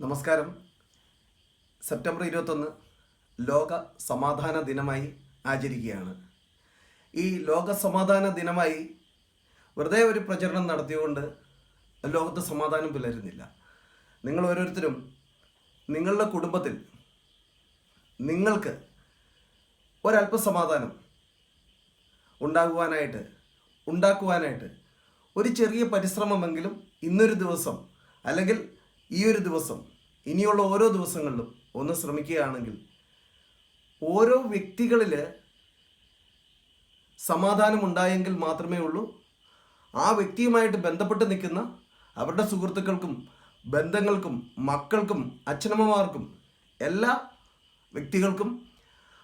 നമസ്കാരം. സെപ്റ്റംബർ ഇരുപത്തൊന്ന് ലോക സമാധാന ദിനമായി ആചരിക്കുകയാണ്. ഈ ലോക സമാധാന ദിനമായി വെറുതെ ഒരു പ്രചരണം നടത്തിയുകൊണ്ട് ലോകത്ത് സമാധാനം പുലരുന്നില്ല. നിങ്ങൾ ഓരോരുത്തരും നിങ്ങളുടെ കുടുംബത്തിൽ നിങ്ങൾക്ക് ഒരല്പ സമാധാനം ഉണ്ടാകുവാനായിട്ട് ഉണ്ടാക്കുവാനായിട്ട് ഒരു ചെറിയ പരിശ്രമമെങ്കിലും ഇന്നൊരു ദിവസം അല്ലെങ്കിൽ ഈ ഒരു ദിവസം ഇനിയുള്ള ഓരോ ദിവസങ്ങളിലും ഒന്ന് ശ്രമിക്കുകയാണെങ്കിൽ ഓരോ വ്യക്തികളിൽ സമാധാനം ഉണ്ടായെങ്കിൽ മാത്രമേ ഉള്ളൂ. ആ വ്യക്തിയുമായിട്ട് ബന്ധപ്പെട്ട് നിൽക്കുന്ന അവരുടെ സുഹൃത്തുക്കൾക്കും ബന്ധങ്ങൾക്കും മക്കൾക്കും അച്ഛനമ്മമാർക്കും എല്ലാ വ്യക്തികൾക്കും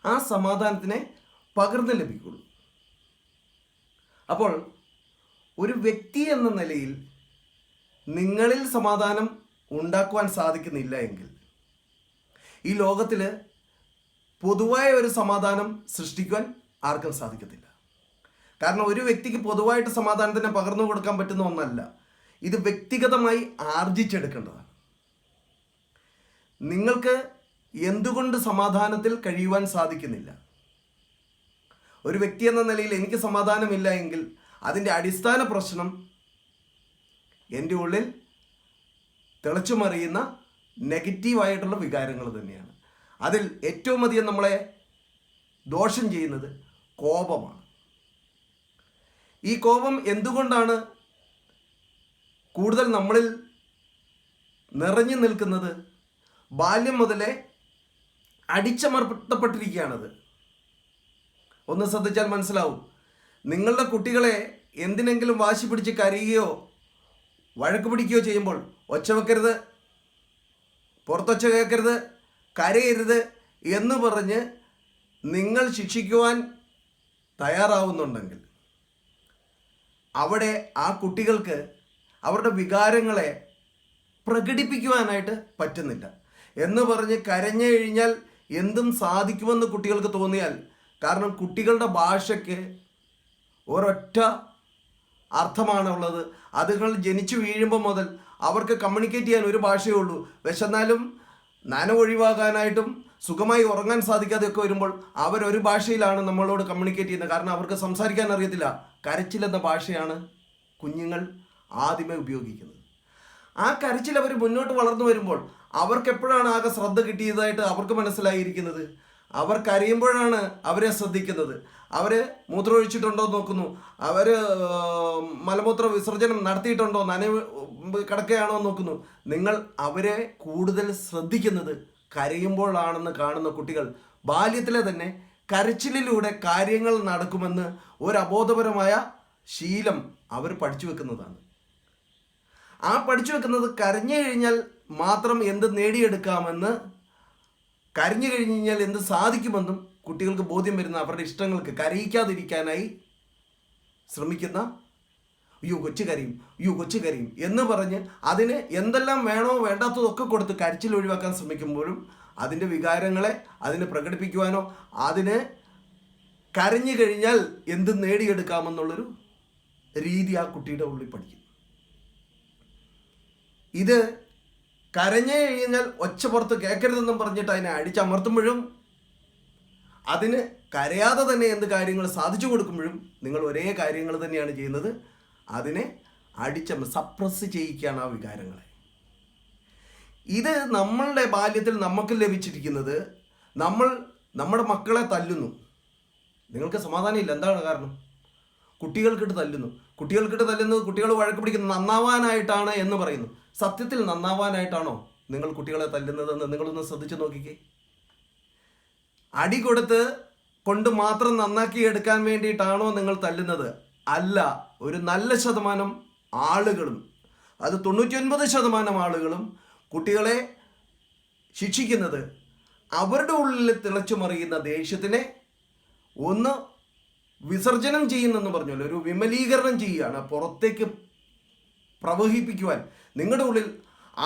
ആ സമാധാനത്തിനെ പകർന്നു ലഭിക്കുള്ളൂ. അപ്പോൾ ഒരു വ്യക്തി എന്ന നിലയിൽ നിങ്ങളിൽ സമാധാനം ഉണ്ടാക്കുവാൻ സാധിക്കുന്നില്ല എങ്കിൽ. ഈ ലോകത്തിൽ പൊതുവായ ഒരു സമാധാനം സൃഷ്ടിക്കുവാൻ ആർക്കും സാധിക്കത്തില്ല. കാരണം ഒരു വ്യക്തിക്ക് പൊതുവായിട്ട് സമാധാനത്തിന് പകർന്നു കൊടുക്കാൻ പറ്റുന്ന ഒന്നല്ല. ഇത് വ്യക്തിഗതമായി ആർജിച്ചെടുക്കേണ്ടതാണ്. നിങ്ങൾക്ക് എന്തുകൊണ്ട് സമാധാനത്തിൽ കഴിയുവാൻ സാധിക്കുന്നില്ല? ഒരു വ്യക്തി എന്ന നിലയിൽ എനിക്ക് സമാധാനമില്ല എങ്കിൽ അതിന്റെ അടിസ്ഥാന പ്രശ്നം എന്റെ ഉള്ളിൽ തിളച്ചുമറിയുന്ന നെഗറ്റീവായിട്ടുള്ള വികാരങ്ങൾ തന്നെയാണ്. അതിൽ ഏറ്റവും അധികം നമ്മളെ ദോഷം ചെയ്യുന്നത് കോപമാണ്. ഈ കോപം എന്തുകൊണ്ടാണ് കൂടുതൽ നമ്മളിൽ നിറഞ്ഞു നിൽക്കുന്നത്? ബാല്യം മുതലേ അടിച്ചമർത്തപ്പെട്ടിരിക്കുകയാണത്. ഒന്ന് ശ്രദ്ധിച്ചാൽ മനസ്സിലാവും. നിങ്ങളുടെ കുട്ടികളെ എന്തിനെങ്കിലും വാശി പിടിച്ച് കരയുകയോ വഴക്ക് പിടിക്കുകയോ ചെയ്യുമ്പോൾ ഒച്ച വെക്കരുത് പുറത്തൊച്ച കേൾക്കരുത് കരയരുത് എന്ന് പറഞ്ഞ് നിങ്ങൾ ശിക്ഷിക്കുവാൻ തയ്യാറാവുന്നുണ്ടെങ്കിൽ അവിടെ ആ കുട്ടികൾക്ക് അവരുടെ വികാരങ്ങളെ പ്രകടിപ്പിക്കുവാനായിട്ട് പറ്റുന്നില്ല. എന്ന് പറഞ്ഞ് കരഞ്ഞു കഴിഞ്ഞാൽ എന്തും സാധിക്കുമെന്ന് കുട്ടികൾക്ക് തോന്നിയാൽ കാരണം കുട്ടികളുടെ ഭാഷയ്ക്ക് ഒരൊറ്റ അർത്ഥമാണുള്ളത്. അതുകൾ ജനിച്ചു വീഴുമ്പോൾ മുതൽ അവർക്ക് കമ്മ്യൂണിക്കേറ്റ് ചെയ്യാൻ ഒരു ഭാഷയേ ഉള്ളൂ. വിശന്നാലും നനവൊഴിവാകാനായിട്ടും സുഖമായി ഉറങ്ങാൻ സാധിക്കാതെയൊക്കെ വരുമ്പോൾ അവരൊരു ഭാഷയിലാണ് നമ്മളോട് കമ്മ്യൂണിക്കേറ്റ് ചെയ്യുന്നത്. കാരണം അവർക്ക് സംസാരിക്കാൻ അറിയത്തില്ല. കരച്ചിലെന്ന ഭാഷയാണ് കുഞ്ഞുങ്ങൾ ആദ്യമേ ഉപയോഗിക്കുന്നത്. ആ കരച്ചിൽ അവർ മുന്നോട്ട് വളർന്നു വരുമ്പോൾ അവർക്ക് എപ്പോഴാണ് ആകെ ശ്രദ്ധ കിട്ടിയതായിട്ട് അവർക്ക് മനസ്സിലായിരിക്കുന്നത്? അവർ കരയുമ്പോഴാണ് അവരെ ശ്രദ്ധിക്കുന്നത്. അവർ മൂത്രമൊഴിച്ചിട്ടുണ്ടോ എന്ന് നോക്കുന്നു. അവർ മലമൂത്ര വിസർജനം നടത്തിയിട്ടുണ്ടോ നനവ് കിടക്കുകയാണോ എന്ന് നോക്കുന്നു. നിങ്ങൾ അവരെ കൂടുതൽ ശ്രദ്ധിക്കുന്നത് കരയുമ്പോഴാണെന്ന് കാണുന്ന കുട്ടികൾ ബാല്യത്തിലെ തന്നെ കരച്ചിലിലൂടെ കാര്യങ്ങൾ നടക്കുമെന്ന് ഒരു അബോധപരമായ ശീലം അവർ പഠിച്ചു വെക്കുന്നതാണ്. ആ പഠിച്ചു വെക്കുന്നത് കരഞ്ഞു കഴിഞ്ഞാൽ മാത്രം എന്ത് നേടിയെടുക്കാമെന്ന് കരഞ്ഞു കഴിഞ്ഞു കഴിഞ്ഞാൽ എന്ത് സാധിക്കുമെന്നും കുട്ടികൾക്ക് ബോധ്യം വരുന്ന അവരുടെ ഇഷ്ടങ്ങൾക്ക് കരയിക്കാതിരിക്കാനായി ശ്രമിക്കുന്ന അയ്യോ കൊച്ചു കരയും അയ്യോ കൊച്ചു കരയും എന്ന് പറഞ്ഞ് അതിന് എന്തെല്ലാം വേണോ വേണ്ടാത്തതൊക്കെ കൊടുത്ത് കരച്ചിൽ ഒഴിവാക്കാൻ ശ്രമിക്കുമ്പോഴും അതിന്റെ വികാരങ്ങളെ അതിനെ പ്രകടിപ്പിക്കുവാനോ അതിന് കരഞ്ഞു കഴിഞ്ഞാൽ എന്ത് നേടിയെടുക്കാമെന്നുള്ളൊരു രീതി ആ കുട്ടിയുടെ ഉള്ളിൽ പഠിക്കും. ഇത് കരഞ്ഞു കഴിഞ്ഞാൽ ഒച്ച പുറത്ത് കേൾക്കരുതെന്നും പറഞ്ഞിട്ട് അതിനെ അടിച്ചമർത്തുമ്പോഴും അതിന് കരയാതെ തന്നെ എന്ത് കാര്യങ്ങൾ സാധിച്ചു കൊടുക്കുമ്പോഴും നിങ്ങൾ ഒരേ കാര്യങ്ങൾ തന്നെയാണ് ചെയ്യുന്നത്. അതിനെ അടിച്ചമ സപ്രസ് ചെയ്യിക്കുകയാണ് ആ വികാരങ്ങളെ. ഇത് നമ്മളുടെ ബാല്യത്തിൽ നമുക്ക് ലഭിച്ചിരിക്കുന്നത് നമ്മൾ നമ്മുടെ മക്കളെ തല്ലുന്നു. നിങ്ങൾക്ക് സമാധാനമില്ല. എന്താണ് കാരണം? കുട്ടികൾക്കിട്ട് തല്ലുന്നു. കുട്ടികൾക്കിട്ട് തല്ലുന്നത് കുട്ടികൾ വഴക്ക് പിടിക്കുന്നത് നന്നാവാനായിട്ടാണ് എന്ന് പറയുന്നു. സത്യത്തിൽ നന്നാവാനായിട്ടാണോ നിങ്ങൾ കുട്ടികളെ തല്ലുന്നതെന്ന് നിങ്ങളൊന്ന് ശ്രദ്ധിച്ചു നോക്കിക്കേ. അടി കൊടുത്ത് കൊണ്ട് മാത്രം നന്നാക്കി എടുക്കാൻ വേണ്ടിയിട്ടാണോ നിങ്ങൾ തല്ലുന്നത്? അല്ല ഒരു നല്ല ശതമാനം ആളുകളും അത് തൊണ്ണൂറ്റിയൊൻപത് ശതമാനം ആളുകളും കുട്ടികളെ ശിക്ഷിക്കുന്നത് അവരുടെ ഉള്ളിൽ തിളച്ചു മറിയുന്ന ദേഷ്യത്തിനെ ഒന്ന് വിസർജനം ചെയ്യുന്നെന്ന് പറഞ്ഞല്ലോ ഒരു വിമലീകരണം ചെയ്യുകയാണ് പുറത്തേക്ക് പ്രവഹിപ്പിക്കുവാൻ. നിങ്ങളുടെ ഉള്ളിൽ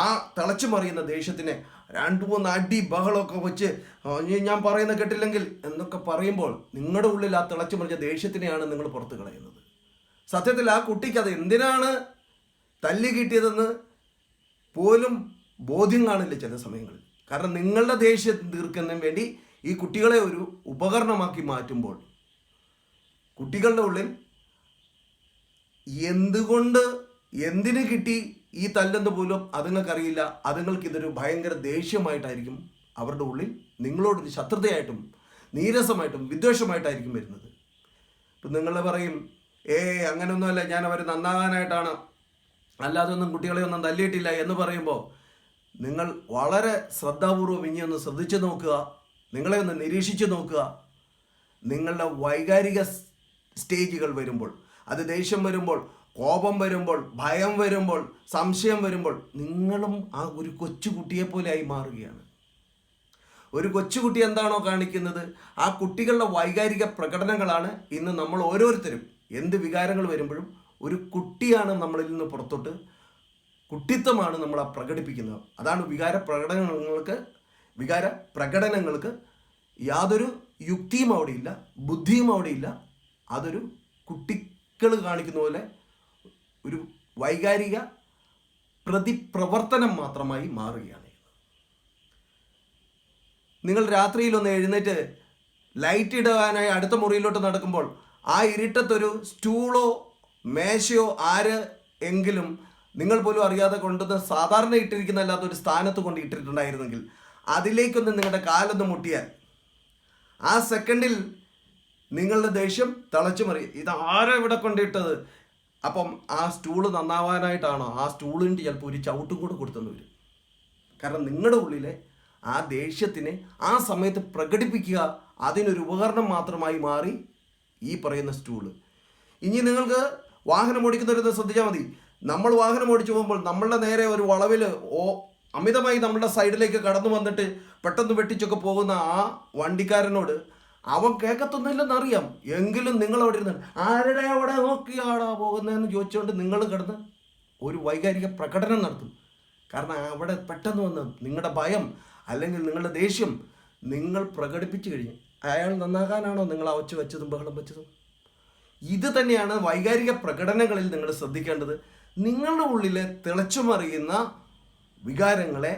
ആ തിളച്ചു മറിയുന്ന ദേഷ്യത്തിനെ രണ്ട് മൂന്ന് അടി ബഹളമൊക്കെ വെച്ച് ഞാൻ പറയുന്ന കേട്ടില്ലെങ്കിൽ എന്നൊക്കെ പറയുമ്പോൾ നിങ്ങളുടെ ഉള്ളിൽ ആ തിളച്ചു മറിഞ്ഞ ദേഷ്യത്തിനെയാണ് നിങ്ങൾ പുറത്ത് കളയുന്നത്. സത്യത്തിൽ ആ കുട്ടിക്ക് അത് എന്തിനാണ് തല്ലി കിട്ടിയതെന്ന് പോലും ബോധ്യം കാണില്ല ചില സമയങ്ങളിൽ. കാരണം നിങ്ങളുടെ ദേഷ്യം തീർക്കുന്നതിന് വേണ്ടി ഈ കുട്ടികളെ ഒരു ഉപകരണമാക്കി മാറ്റുമ്പോൾ കുട്ടികളുടെ ഉള്ളിൽ എന്തുകൊണ്ട് എന്തിനു കിട്ടി ഈ തല്ലെന്ന് പോലും അതുങ്ങൾക്കറിയില്ല. അതുങ്ങൾക്ക് ഇതൊരു ഭയങ്കര ദേഷ്യമായിട്ടായിരിക്കും അവരുടെ ഉള്ളിൽ നിങ്ങളോടൊരു ശത്രുതയായിട്ടും നീരസമായിട്ടും വിദ്വേഷമായിട്ടായിരിക്കും വരുന്നത്. ഇപ്പം നിങ്ങൾ പറയും ഏ അങ്ങനെയൊന്നുമല്ല ഞാൻ അവർ നന്നാകാനായിട്ടാണ്. അല്ലാതെ ഒന്നും കുട്ടികളെ ഒന്നും തല്ലിയിട്ടില്ല എന്ന് പറയുമ്പോൾ നിങ്ങൾ വളരെ ശ്രദ്ധാപൂർവം ഇനി ഒന്ന് ശ്രദ്ധിച്ചു നോക്കുക. നിങ്ങളെ ഒന്ന് നിരീക്ഷിച്ചു നോക്കുക. നിങ്ങളുടെ വൈകാരിക സ്റ്റേജുകൾ വരുമ്പോൾ അത് ദേഷ്യം വരുമ്പോൾ കോപം വരുമ്പോൾ ഭയം വരുമ്പോൾ സംശയം വരുമ്പോൾ നിങ്ങളും ആ ഒരു കൊച്ചുകുട്ടിയെ ആയി മാറുകയാണ്. ഒരു കൊച്ചുകുട്ടി എന്താണോ കാണിക്കുന്നത്? ആ കുട്ടികളുടെ വൈകാരിക പ്രകടനങ്ങളാണ് ഇന്ന് നമ്മൾ ഓരോരുത്തരും എന്ത് വികാരങ്ങൾ വരുമ്പോഴും ഒരു കുട്ടിയാണ് നമ്മളിൽ നിന്ന് പുറത്തോട്ട് കുട്ടിത്വമാണ് നമ്മൾ ആ പ്രകടിപ്പിക്കുന്നത്. അതാണ് വികാര പ്രകടനങ്ങൾക്ക് വികാര പ്രകടനങ്ങൾക്ക് യാതൊരു യുക്തിയും അവിടെയില്ല ബുദ്ധിയും അവിടെയില്ല അതൊരു കുട്ടികൾ കാണിക്കുന്ന പോലെ ഒരു വൈകാരിക പ്രതിപ്രവർത്തനം മാത്രമായി മാറുകയാണ്. നിങ്ങൾ രാത്രിയിൽ ഒന്ന് എഴുന്നേറ്റ് ലൈറ്റ് ഇടാനായി അടുത്ത മുറിയിലോട്ട് നടക്കുമ്പോൾ ആ ഇരുട്ടത്തൊരു സ്റ്റൂളോ മേശയോ ആര് എങ്കിലും നിങ്ങൾ പോലും അറിയാതെ കൊണ്ടുവന്ന് സാധാരണ ഇട്ടിരിക്കുന്ന അല്ലാത്ത ഒരു സ്ഥാനത്ത് കൊണ്ട് ഇട്ടിട്ടുണ്ടായിരുന്നെങ്കിൽ അതിലേക്കൊന്ന് നിങ്ങളുടെ കാലൊന്ന് മുട്ടിയാൽ ആ സെക്കൻഡിൽ നിങ്ങളുടെ ദേഷ്യം തിളച്ചു മറി. ഇത് ആരാ ഇവിടെ കൊണ്ടിട്ടത്? അപ്പം ആ സ്റ്റൂൾ നന്നാവാനായിട്ടാണോ? ആ സ്റ്റൂളിന്റെ ചിലപ്പോൾ ഒരു ചവിട്ടും കൂടെ കൊടുത്തെന്ന് വരും. കാരണം നിങ്ങളുടെ ഉള്ളിലെ ആ ദേഷ്യത്തിനെ ആ സമയത്ത് പ്രകടിപ്പിക്കുക അതിനൊരു ഉപകരണം മാത്രമായി മാറി ഈ പറയുന്ന സ്റ്റൂൾ. ഇനി നിങ്ങൾക്ക് വാഹനം ഓടിക്കുന്നവരൊന്ന് ശ്രദ്ധിച്ചാൽ മതി. നമ്മൾ വാഹനം ഓടിച്ചു പോകുമ്പോൾ നമ്മളുടെ നേരെ ഒരു വളവിൽ ഓ അമിതമായി നമ്മളുടെ സൈഡിലേക്ക് കടന്നു വന്നിട്ട് പെട്ടെന്ന് വെട്ടിച്ചൊക്കെ പോകുന്ന ആ വണ്ടിക്കാരനോട് അവൻ കേൾക്കത്തൊന്നുമില്ലെന്നറിയാം. എങ്കിലും നിങ്ങൾ അവിടെ ഇരുന്ന് ആരുടെ അവിടെ നോക്കിയാടാ പോകുന്നതെന്ന് ചോദിച്ചുകൊണ്ട് നിങ്ങൾ കിടന്ന് ഒരു വൈകാരിക പ്രകടനം നടത്തും. കാരണം അവിടെ പെട്ടെന്ന് വന്ന് നിങ്ങളുടെ ഭയം അല്ലെങ്കിൽ നിങ്ങളുടെ ദേഷ്യം നിങ്ങൾ പ്രകടിപ്പിച്ചു കഴിഞ്ഞു. അയാൾ നന്നാകാനാണോ നിങ്ങൾ അവച്ച് വെച്ചതും ബഹളം വെച്ചതും? ഇത് തന്നെയാണ് വൈകാരിക പ്രകടനങ്ങളിൽ നിങ്ങൾ ശ്രദ്ധിക്കേണ്ടത്. നിങ്ങളുടെ ഉള്ളിലെ തിളച്ചുമറിയുന്ന വികാരങ്ങളെ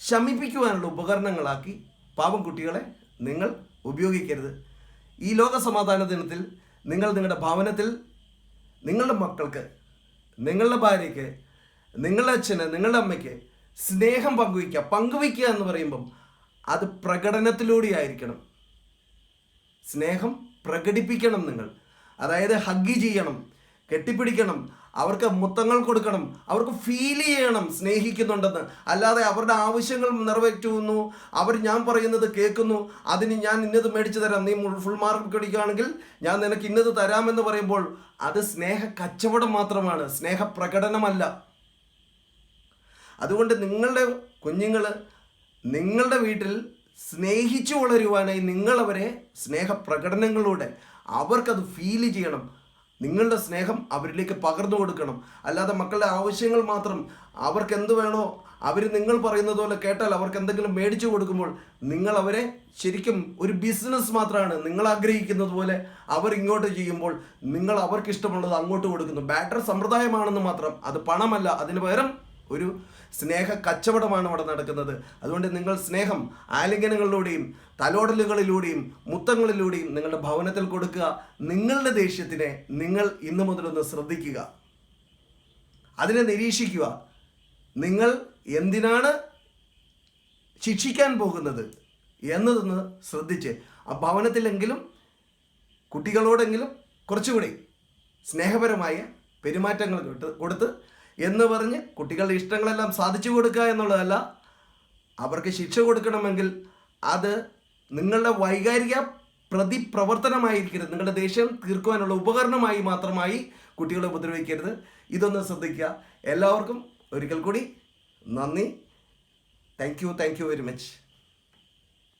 ശമിപ്പിക്കുവാനുള്ള ഉപകരണങ്ങളാക്കി പാവം കുട്ടികളെ നിങ്ങൾ ഉപയോഗിക്കരുത്. ഈ ലോക സമാധാന ദിനത്തിൽ നിങ്ങൾ നിങ്ങളുടെ ഭവനത്തിൽ നിങ്ങളുടെ മക്കൾക്ക് നിങ്ങളുടെ ഭാര്യയ്ക്ക് നിങ്ങളുടെ അച്ഛന് നിങ്ങളുടെ അമ്മയ്ക്ക് സ്നേഹം പങ്കുവയ്ക്കുക പങ്കുവയ്ക്കുക എന്ന് പറയുമ്പം അത് പ്രകടനത്തിലൂടെ ആയിരിക്കണം സ്നേഹം പ്രകടിപ്പിക്കണം നിങ്ങൾ. അതായത് ഹഗ് ചെയ്യണം കെട്ടിപ്പിടിക്കണം അവർക്ക് മുത്തങ്ങൾ കൊടുക്കണം അവർക്ക് ഫീൽ ചെയ്യണം സ്നേഹിക്കുന്നുണ്ടെന്ന്. അല്ലാതെ അവരുടെ ആവശ്യങ്ങൾ നിറവേറ്റുന്നു. അവർ ഞാൻ പറയുന്നത് കേൾക്കുന്നു. അതിന് ഞാൻ ഇന്നത് മേടിച്ചു തരാം. നീ ഫുൾ മാർക്ക് കടിക്കുകയാണെങ്കിൽ ഞാൻ നിനക്ക് ഇന്നത് തരാമെന്ന് പറയുമ്പോൾ അത് സ്നേഹ കച്ചവടം മാത്രമാണ്. സ്നേഹ പ്രകടനമല്ല. അതുകൊണ്ട് നിങ്ങളുടെ കുഞ്ഞുങ്ങൾ നിങ്ങളുടെ വീട്ടിൽ സ്നേഹിച്ചു വളരുവാനായി നിങ്ങളവരെ സ്നേഹപ്രകടനങ്ങളിലൂടെ അവർക്കത് ഫീൽ ചെയ്യണം. നിങ്ങളുടെ സ്നേഹം അവരിലേക്ക് പകർന്നു കൊടുക്കണം. അല്ലാതെ മക്കളുടെ ആവശ്യങ്ങൾ മാത്രം അവർക്ക് എന്ത് വേണോ അവർ നിങ്ങൾ പറയുന്നത് പോലെ കേട്ടാൽ അവർക്ക് എന്തെങ്കിലും മേടിച്ചു കൊടുക്കുമ്പോൾ നിങ്ങൾ അവരെ ശരിക്കും ഒരു ബിസിനസ് മാത്രമാണ് നിങ്ങൾ ആഗ്രഹിക്കുന്നത് പോലെ അവർ ഇങ്ങോട്ട് ചെയ്യുമ്പോൾ നിങ്ങൾ അവർക്ക് ഇഷ്ടമുള്ളത് അങ്ങോട്ട് കൊടുക്കുന്നു. ബാറ്റർ സമ്പ്രദായമാണെന്ന് മാത്രം. അത് പണമല്ല. അതിന് പകരം ഒരു സ്നേഹ കച്ചവടമാണ് അവിടെ നടക്കുന്നത്. അതുകൊണ്ട് നിങ്ങൾ സ്നേഹം ആലിംഗനങ്ങളിലൂടെയും തലോടലുകളിലൂടെയും മുത്തങ്ങളിലൂടെയും നിങ്ങളുടെ ഭവനത്തിൽ കൊടുക്കുക. നിങ്ങളുടെ ദേഷ്യത്തിനെ നിങ്ങൾ ഇന്നു മുതലൊന്ന് ശ്രദ്ധിക്കുക. അതിനെ നിരീക്ഷിക്കുക. നിങ്ങൾ എന്തിനാണ് ശിക്ഷിക്കാൻ പോകുന്നത് എന്നതൊന്ന് ശ്രദ്ധിച്ച് ആ ഭവനത്തിലെങ്കിലും കുട്ടികളോടെങ്കിലും കുറച്ചുകൂടി സ്നേഹപരമായ പെരുമാറ്റങ്ങൾ കൊടുത്ത് എന്ന് പറഞ്ഞ് കുട്ടികളുടെ ഇഷ്ടങ്ങളെല്ലാം സാധിച്ചു കൊടുക്കുക എന്നുള്ളതല്ല അവർക്ക് ശിക്ഷ കൊടുക്കണമെങ്കിൽ അത് നിങ്ങളുടെ വൈകാരിക പ്രതിപ്രവർത്തനമായിരിക്കരുത്. നിങ്ങളുടെ ദേഷ്യം തീർക്കുവാനുള്ള ഉപകരണമായി മാത്രമായി കുട്ടികളെ ഉപദ്രവിക്കരുത്. ഇതൊന്ന് ശ്രദ്ധിക്കുക. എല്ലാവർക്കും ഒരിക്കൽ കൂടി നന്ദി. Thank you thank you very much